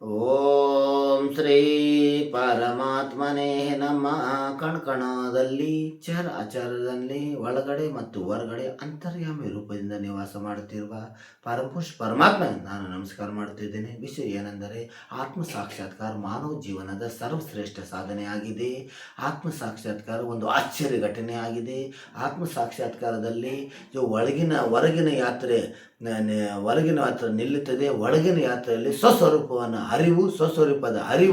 ಓಂ ಶ್ರೀ ಪರಮಾತ್ಮನೇ ನಮ್ಮ ಕಣ್ಕಣದಲ್ಲಿ, ಚರ ಆಚಾರದಲ್ಲಿ, ಒಳಗಡೆ ಮತ್ತು ಹೊರಗಡೆ ಅಂತರ್ಯಾಮಿ ರೂಪದಿಂದ ನಿವಾಸ ಮಾಡುತ್ತಿರುವ ಪರಮಪುಷ್ ಪರಮಾತ್ಮ ನಾನು ನಮಸ್ಕಾರ ಮಾಡುತ್ತಿದ್ದೇನೆ. ವಿಷಯ ಏನೆಂದರೆ, ಆತ್ಮ ಸಾಕ್ಷಾತ್ಕಾರ ಮಾನವ ಜೀವನದ ಸರ್ವಶ್ರೇಷ್ಠ ಸಾಧನೆಯಾಗಿದೆ ಆತ್ಮ ಸಾಕ್ಷಾತ್ಕಾರ ಒಂದು ಆಶ್ಚರ್ಯ ಘಟನೆ ಆಗಿದೆ. ಆತ್ಮ ಸಾಕ್ಷಾತ್ಕಾರದಲ್ಲಿ ಒಳಗಿನ, ಹೊರಗಿನ ಯಾತ್ರೆ ಹೊರಗಿನ ಯಾತ್ರೆ ನಿಲ್ಲುತ್ತದೆ. ಒಳಗಿನ ಯಾತ್ರೆಯಲ್ಲಿ ಸ್ವಸ್ವರೂಪವನ್ನು, ಅರಿವು, ಸ್ವಸ್ವರೂಪದ ಅರಿವು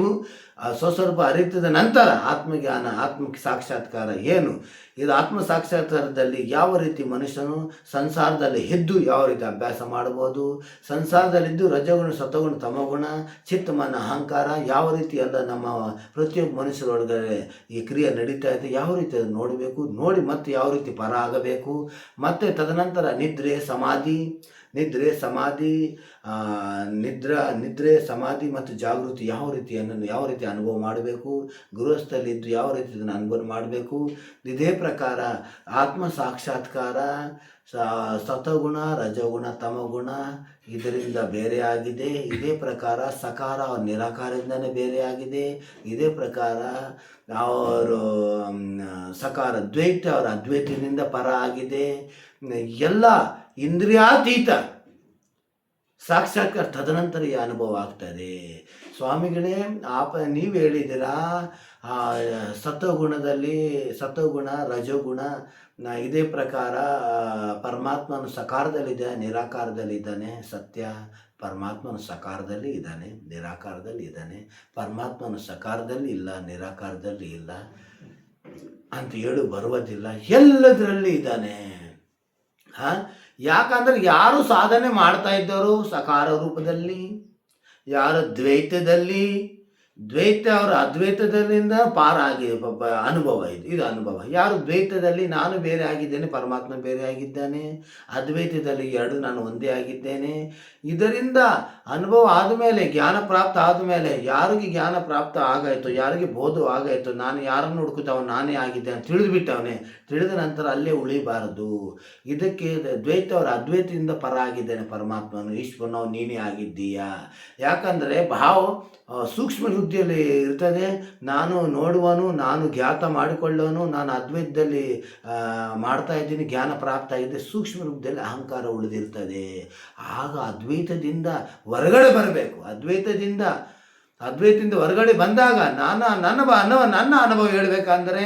ಆ, ಸ್ವಸ್ವರೂಪ ಅರಿತದ ನಂತರ ಆತ್ಮಜ್ಞಾನ ಆತ್ಮ ಸಾಕ್ಷಾತ್ಕಾರ ಏನು? ಇದು ಆತ್ಮ ಸಾಕ್ಷಾತ್ಕಾರದಲ್ಲಿ ಯಾವ ರೀತಿ ಮನುಷ್ಯನು ಸಂಸಾರದಲ್ಲಿ ಎದ್ದು ಯಾವ ರೀತಿ ಅಭ್ಯಾಸ ಮಾಡಬಹುದು? ಸಂಸಾರದಲ್ಲಿದ್ದು ರಜಗುಣ ಸತಗುಣ ತಮಗುಣ, ಚಿತ್ತ, ಮನ, ಅಹಂಕಾರ ಯಾವ ರೀತಿ ಎಲ್ಲ ನಮ್ಮ ಪ್ರತಿಯೊಬ್ಬ ಮನುಷ್ಯರೊಳಗಡೆ ಈ ಕ್ರಿಯೆ ನಡೀತಾ ಇದೆ, ಯಾವ ರೀತಿ ಅದನ್ನು ನೋಡಬೇಕು? ನೋಡಿ ಮತ್ತೆ ಯಾವ ರೀತಿ ಪರ ಆಗಬೇಕು? ಮತ್ತು ತದನಂತರ ನಿದ್ರೆ, ಸಮಾಧಿ ನಿದ್ರೆ ಸಮಾಧಿ ನಿದ್ರ, ನಿದ್ರಾ ಸಮಾಧಿ ಮತ್ತು ಜಾಗೃತಿ ಯಾವ ರೀತಿಯನ್ನು ಯಾವ ರೀತಿ ಅನುಭವ ಮಾಡಬೇಕು ಗೃಹಸ್ಥಲ್ಲಿದ್ದು ಯಾವ ರೀತಿ ಇದನ್ನು ಅನುಭವ ಮಾಡಬೇಕು, ಇದೇ ಪ್ರಕಾರ ಆತ್ಮ ಸಾಕ್ಷಾತ್ಕಾರ ಸತಗುಣ, ರಜಗುಣ, ತಮಗುಣ ಇದರಿಂದ ಬೇರೆಯಾಗಿದೆ ಇದೇ ಪ್ರಕಾರ ಸಕಾರ ನಿರಾಕಾರದಿಂದಲೇ ಬೇರೆಯಾಗಿದೆ ಇದೇ ಪ್ರಕಾರ ಅವರು ಸಕಾರ ದ್ವೈತ ಅವರ ಅದ್ವೈತದಿಂದ ಪರ ಆಗಿದೆ, ಎಲ್ಲ ಇಂದ್ರಿಯಾತೀತ. ಸಾಕ್ಷಾತ್ಕಾರ ತದನಂತರ ಈ ಅನುಭವ ಆಗ್ತದೆ. ಸ್ವಾಮಿಗಳೇ ಆಪ ನೀವು ಹೇಳಿದ್ದೀರಾ ಆ, ಸತ್ವಗುಣದಲ್ಲಿ ಸತ್ವಗುಣ ರಜೋಗುಣ ಇದೇ ಪ್ರಕಾರ ಪರಮಾತ್ಮನು ನಿರಾಕಾರದಲ್ಲಿ ನಿರಾಕಾರದಲ್ಲಿದ್ದಾನೆ ಸತ್ಯ ಪರಮಾತ್ಮನು ಸಕಾರದಲ್ಲಿ ಇದ್ದಾನೆ ನಿರಾಕಾರದಲ್ಲಿ ಇದ್ದಾನೆ ಪರಮಾತ್ಮನು ಸಕಾರದಲ್ಲಿ ಇಲ್ಲ ನಿರಾಕಾರದಲ್ಲಿ ಇಲ್ಲ ಅಂತ ಹೇಳು ಬರುವುದಿಲ್ಲ ಎಲ್ಲದರಲ್ಲಿ ಇದ್ದಾನೆ. ಹಾ? ಯಾಕಂದ್ರೆ ಯಾರು ಸಾಧನೆ ಮಾಡ್ತಾ ಇದ್ದರು ಸಕಾರ ರೂಪದಲ್ಲಿ ಯಾರು ದ್ವೈತದಲ್ಲಿ ದ್ವೈತ ಅವರ ಅದ್ವೈತದಲ್ಲಿಂದ ಪಾರಾಗಿ ಅನುಭವ ಇದು ಇದು ಅನುಭವ. ಯಾರು ದ್ವೈತದಲ್ಲಿ ನಾನು ಬೇರೆ ಆಗಿದ್ದೇನೆ, ಪರಮಾತ್ಮ ಬೇರೆ ಆಗಿದ್ದಾನೆ, ಅದ್ವೈತದಲ್ಲಿ ಎರಡು ನಾನು ಒಂದೇ ಆಗಿದ್ದೇನೆ. ಇದರಿಂದ ಅನುಭವ ಆದಮೇಲೆ, ಜ್ಞಾನ ಪ್ರಾಪ್ತ ಆದಮೇಲೆ ಯಾರಿಗೆ ಜ್ಞಾನ ಪ್ರಾಪ್ತ ಆಗಾಯಿತು, ಯಾರಿಗೆ ಬೋಧ ಆಗಾಯಿತು, ನಾನು ಯಾರನ್ನು ಹುಡುಕುತ್ತವ, ನಾನೇ ಆಗಿದ್ದೇನೆ ತಿಳಿದು ಬಿಟ್ಟವನೇ ತಿಳಿದ ನಂತರ ಅಲ್ಲೇ ಉಳಿಬಾರದು. ಇದಕ್ಕೆ ದ್ವೈತ ಅವರ ಅದ್ವೈತದಿಂದ ಪರ ಆಗಿದ್ದೇನೆ ಪರಮಾತ್ಮನು ಈಶ್ವರನವ್ ನೀನೇ ಆಗಿದ್ದೀಯಾ? ಯಾಕಂದರೆ ಭಾವ ಸೂಕ್ಷ್ಮ ಬುದ್ಧಿಯಲ್ಲಿ ಇರ್ತದೆ. ನಾನು ನೋಡುವನು, ನಾನು ಜ್ಞಾತ ಮಾಡಿಕೊಳ್ಳೋನು, ನಾನು ಅದ್ವೈತದಲ್ಲಿ ಮಾಡ್ತಾ ಇದ್ದೀನಿ, ಜ್ಞಾನ ಪ್ರಾಪ್ತ ಆಗಿದೆ ಸೂಕ್ಷ್ಮ ರೂಪದಲ್ಲಿ ಅಹಂಕಾರ ಉಳಿದಿರ್ತದೆ. ಆಗ ಅದ್ವೈತದಿಂದ ಹೊರಗಡೆ ಬರಬೇಕು. ಅದ್ವೈತದಿಂದ ಅದ್ವೈತದಿಂದ ಹೊರಗಡೆ ಬಂದಾಗ, ನಾನು, ನನ್ನ ಅನುಭವ ನನ್ನ ಅನುಭವ ಹೇಳಬೇಕಂದ್ರೆ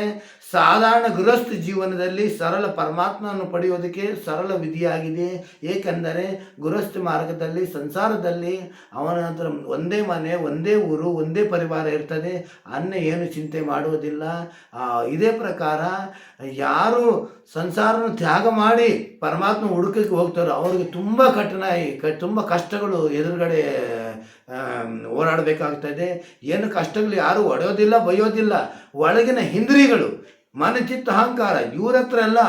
ಸಾಧಾರಣ ಗೃಹಸ್ಥ ಜೀವನದಲ್ಲಿ ಸರಳ ಪರಮಾತ್ಮನನ್ನು ಪಡೆಯೋದಕ್ಕೆ ಸರಳ ವಿಧಿಯಾಗಿದೆ. ಏಕೆಂದರೆ ಗೃಹಸ್ಥ ಮಾರ್ಗದಲ್ಲಿ, ಸಂಸಾರದಲ್ಲಿ ಅವನ ಹತ್ರ ಒಂದೇ ಮನೆ, ಒಂದೇ ಊರು, ಒಂದೇ ಪರಿವಾರ ಇರ್ತದೆ. ಅನ್ನ ಏನು ಚಿಂತೆ ಮಾಡುವುದಿಲ್ಲ. ಇದೇ ಪ್ರಕಾರ ಯಾರು ಸಂಸಾರನ ತ್ಯಾಗ ಮಾಡಿ ಪರಮಾತ್ಮ ಹುಡುಕಕ್ಕೆ ಹೋಗ್ತಾರೋ ಅವ್ರಿಗೆ ತುಂಬ ಕಠಿಣ ತುಂಬ ಕಷ್ಟಗಳು ಎದುರುಗಡೆ ಓಡಾಡಬೇಕಾಗ್ತದೆ ಏನು ಕಷ್ಟಗಳು ಯಾರು ಒಡೆಯೋದಿಲ್ಲ ಬೈಯೋದಿಲ್ಲ ಒಳಗಿನ ಹಿಂದ್ರಿಗಳು ಮನಚಿತ್ತ ಅಹಂಕಾರ, ಇವ್ರ ಹತ್ರ ಎಲ್ಲ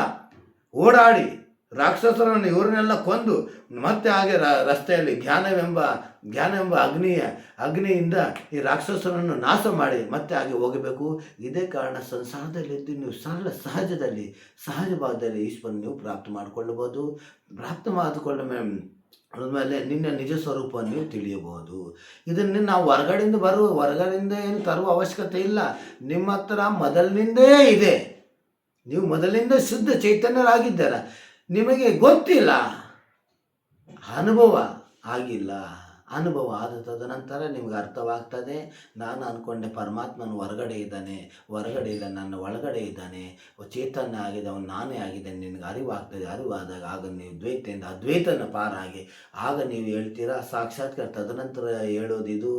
ಓಡಾಡಿ ರಾಕ್ಷಸರನ್ನು ಇವರನ್ನೆಲ್ಲ ಕೊಂದು ಮತ್ತೆ ಹಾಗೆ ರಸ್ತೆಯಲ್ಲಿ ಜ್ಞಾನವೆಂಬ ಜ್ಞಾನವೆಂಬ ಅಗ್ನಿಯ, ಅಗ್ನಿಯಿಂದ ಈ ರಾಕ್ಷಸರನ್ನು ನಾಶ ಮಾಡಿ ಮತ್ತೆ ಹಾಗೆ ಹೋಗಬೇಕು. ಇದೇ ಕಾರಣ ಸಂಸಾರದಲ್ಲಿದ್ದು ನೀವು ಸರಳ ಸಹಜದಲ್ಲಿ, ಸಹಜ ಭಾವದಲ್ಲಿ ಈಶ್ವರನ ನೀವು ಪ್ರಾಪ್ತ ಮಾಡಿಕೊಳ್ಳಬಹುದು. ಪ್ರಾಪ್ತ ಮಾಡಿಕೊಳ್ಳ ಆದಮೇಲೆ ನಿನ್ನ ನಿಜ ಸ್ವರೂಪ ನೀವು ತಿಳಿಯಬಹುದು. ಇದನ್ನು ನಾವು ಹೊರಗಡೆಯಿಂದ ಬರುವ, ಹೊರಗಡೆಯಿಂದ ಏನು ತರುವ ಅವಶ್ಯಕತೆ ಇಲ್ಲ. ನಿಮ್ಮ ಹತ್ರ ಮೊದಲಿನಿಂದೇ ಇದೆ. ನೀವು ಮೊದಲಿಂದ ಶುದ್ಧ ಚೈತನ್ಯರಾಗಿದ್ದೀರ. ನಿಮಗೆ ಗೊತ್ತಿಲ್ಲ. ಅನುಭವ ಆಗಿಲ್ಲ. ಅನುಭವ ಆದ ತದನಂತರ ನಿಮ್ಗೆ ಅರ್ಥವಾಗ್ತದೆ. ನಾನು ಅಂದ್ಕೊಂಡೆ ಪರಮಾತ್ಮನ ಹೊರಗಡೆ ಇದ್ದಾನೆ, ಹೊರಗಡೆ ಇಲ್ಲ, ನನ್ನ ಒಳಗಡೆ ಇದ್ದಾನೆ. ಚೇತನ್ಯ ಆಗಿದೆ, ಅವನು ನಾನೇ ಆಗಿದ್ದೇನೆ, ನಿನಗೆ ಅರಿವಾಗ್ತದೆ. ಅರಿವಾದಾಗ ಆಗ ನೀವು ದ್ವೈತದಿಂದ ಅದ್ವೈತನ ಪಾರಾಗಿ ಆಗ ನೀವು ಹೇಳ್ತೀರಾ, ಸಾಕ್ಷಾತ್ಕಾರ ತದನಂತರ ಹೇಳೋದಿದು,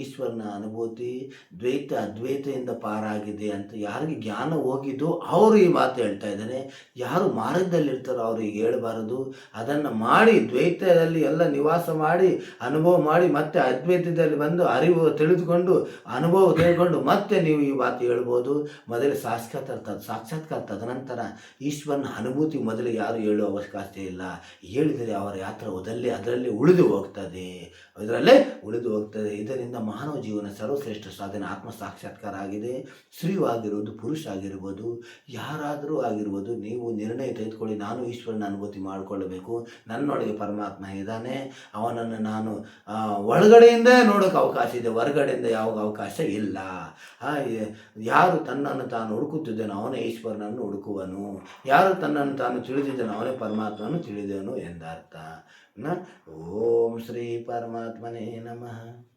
ಈಶ್ವರನ ಅನುಭೂತಿ, ದ್ವೈತ, ಅದ್ವೈತದಿಂದ ಪಾರಾಗಿದೆ ಅಂತ ಯಾರಿಗೆ ಜ್ಞಾನ ಹೋಗಿದ್ದು ಅವರು ಈ ಮಾತು ಹೇಳ್ತಾ ಇದ್ದಾನೆ ಯಾರು ಮಾರ್ಗದಲ್ಲಿರ್ತಾರೋ ಅವ್ರಿಗೆ ಹೇಳಬಾರದು. ಅದನ್ನು ಮಾಡಿ, ದ್ವೈತದಲ್ಲಿ ಎಲ್ಲ ನಿವಾಸ ಮಾಡಿ, ಅನುಭವ ಮಾಡಿ ಮತ್ತೆ ಅದ್ವೈತದಲ್ಲಿ ಬಂದು ಅರಿವು ತಿಳಿದುಕೊಂಡು, ಅನುಭವ ತಿಳ್ಕೊಂಡು ಮತ್ತೆ ನೀವು ಈ ಮಾತು ಹೇಳ್ಬೋದು. ಮೊದಲು ಸಾಕ್ಷಾತ್ಕಾರ ಸಾಕ್ಷಾತ್ಕಾರ ತದನಂತರ ಈಶ್ವರನ ಅನುಭೂತಿ ಮೊದಲು ಯಾರು ಹೇಳುವ ಅವಕಾಶ ಇಲ್ಲ. ಹೇಳಿದರೆ ಅವರ ಯಾತ್ರ ಅದರಲ್ಲಿ ಅದರಲ್ಲಿ ಉಳಿದು ಹೋಗ್ತದೆ. ಇದರಲ್ಲೇ ಉಳಿದು ಹೋಗ್ತದೆ. ಇದರಿಂದ ಮಾನವ ಜೀವನ ಸರ್ವಶ್ರೇಷ್ಠ ಸಾಧನೆ ಆತ್ಮ ಸಾಕ್ಷಾತ್ಕಾರ ಆಗಿದೆ. ಸ್ತ್ರೀವಾಗಿರುವುದು ಪುರುಷ ಆಗಿರ್ಬೋದು ಯಾರಾದರೂ ಆಗಿರ್ಬೋದು, ನೀವು ನಿರ್ಣಯ ತೆಗೆದುಕೊಳ್ಳಿ. ನಾನು ಈಶ್ವರನ ಅನುಭೂತಿ ಮಾಡಿಕೊಳ್ಳಬೇಕು. ನನ್ನೊಳಗೆ ಪರಮಾತ್ಮ ಇದ್ದಾನೆ. ಅವನನ್ನು ನಾನು ಒಳಗಡೆಯಿಂದ ನೋಡೋಕೆ ಅವಕಾಶ ಇದೆ, ಹೊರಗಡೆಯಿಂದ ಯಾವ ಅವಕಾಶ ಇಲ್ಲ. ಯಾರು ತನ್ನನ್ನು ತಾನು ಹುಡುಕುತ್ತಿದ್ದೇನೋ ಅವನೇ ಈಶ್ವರನನ್ನು ಹುಡುಕುವನು. ಯಾರು ತನ್ನನ್ನು ತಾನು ತಿಳಿದಿದ್ದೇನೋ ಅವನೇ ಪರಮಾತ್ಮನು ತಿಳಿದೇನು ಎಂದರ್ಥ. ಓಂ ಶ್ರೀ ಪರಮಾತ್ಮನೇ ನಮಃ.